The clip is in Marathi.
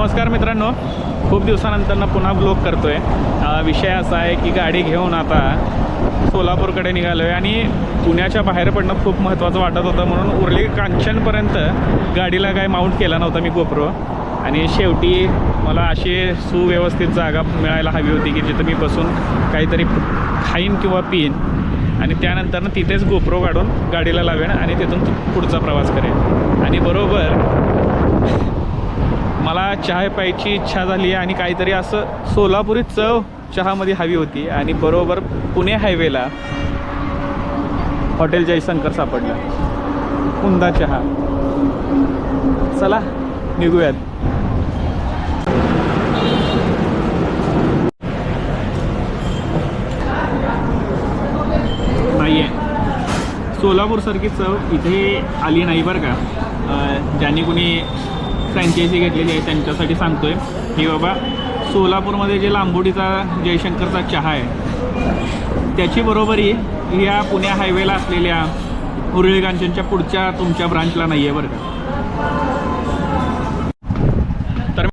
नमस्कार मित्रांनो. खूप दिवसानंतर पुन्हा ब्लॉग करतो आहे विषय असा आहे की गाडी घेऊन आता सोलापूरकडे निघालो आहे आणि पुण्याच्या बाहेर पडणं खूप महत्त्वाचं वाटत होतं म्हणून उरली कांचनपर्यंत गाडीला काय माउंट केला नव्हता मी गोप्रो. आणि शेवटी मला अशी सुव्यवस्थित जागा मिळायला हवी होती की जिथं मी बसून काहीतरी खाईन किंवा पिईन. आणि त्यानंतर तिथेच गोप्रो काढून गाडीला लावेन आणि तिथून पुढचा प्रवास करेन. आणि बरोबर मला चहा प्यायची इच्छा झाली आणि काहीतरी असं सोलापुरी चव चहामध्ये हवी होती आणि बरोबर पुणे हायवेला हॉटेल जयशंकर सापडलं. कुंदा चहा. चला निघूयात. नाही आहे सोलापूरसारखी चव इथे आली नाही बरं का. ज्यांनी कुणी फ्रँचायझी घेतलेली आहे त्यांच्यासाठी सांगतो आहे की बाबा सोलापूरमध्ये जे लांबोडीचा जयशंकरचा चहा आहे त्याची बरोबरी या पुण्या हायवेला असलेल्या उरळी कांचनच्या पुढच्या तुमच्या ब्रांचला नाही आहे बरं का?